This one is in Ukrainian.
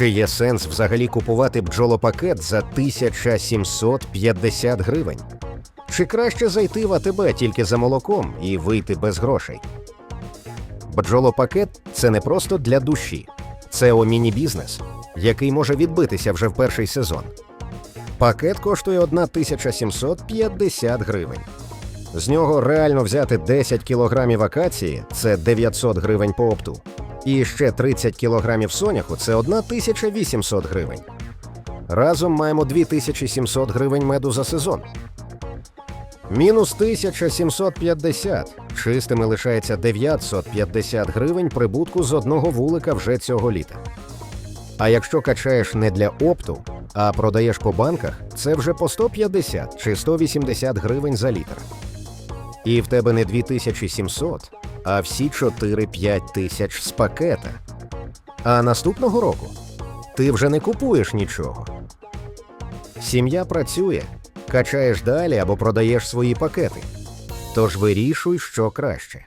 Чи є сенс взагалі купувати бджолопакет за 1750 гривень? Чи краще зайти в АТБ тільки за молоком і вийти без грошей? Бджолопакет це не просто для душі, це міні-бізнес, який може відбитися вже в перший сезон. Пакет коштує 1750 гривень. З нього реально взяти 10 кілограмів акації це 900 гривень по опту. І ще 30 кілограмів соняху це 1800 гривень. Разом маємо 2700 гривень меду за сезон. Мінус 1750. Чистими лишається 950 гривень прибутку з одного вулика вже цього літа. А якщо качаєш не для опту, а продаєш по банках, це вже по 150 чи 180 гривень за літр. І в тебе не 2700, а всі 4-5 тисяч з пакета. А наступного року ти вже не купуєш нічого. Сім'я працює, качаєш далі або продаєш свої пакети. Тож вирішуй, що краще.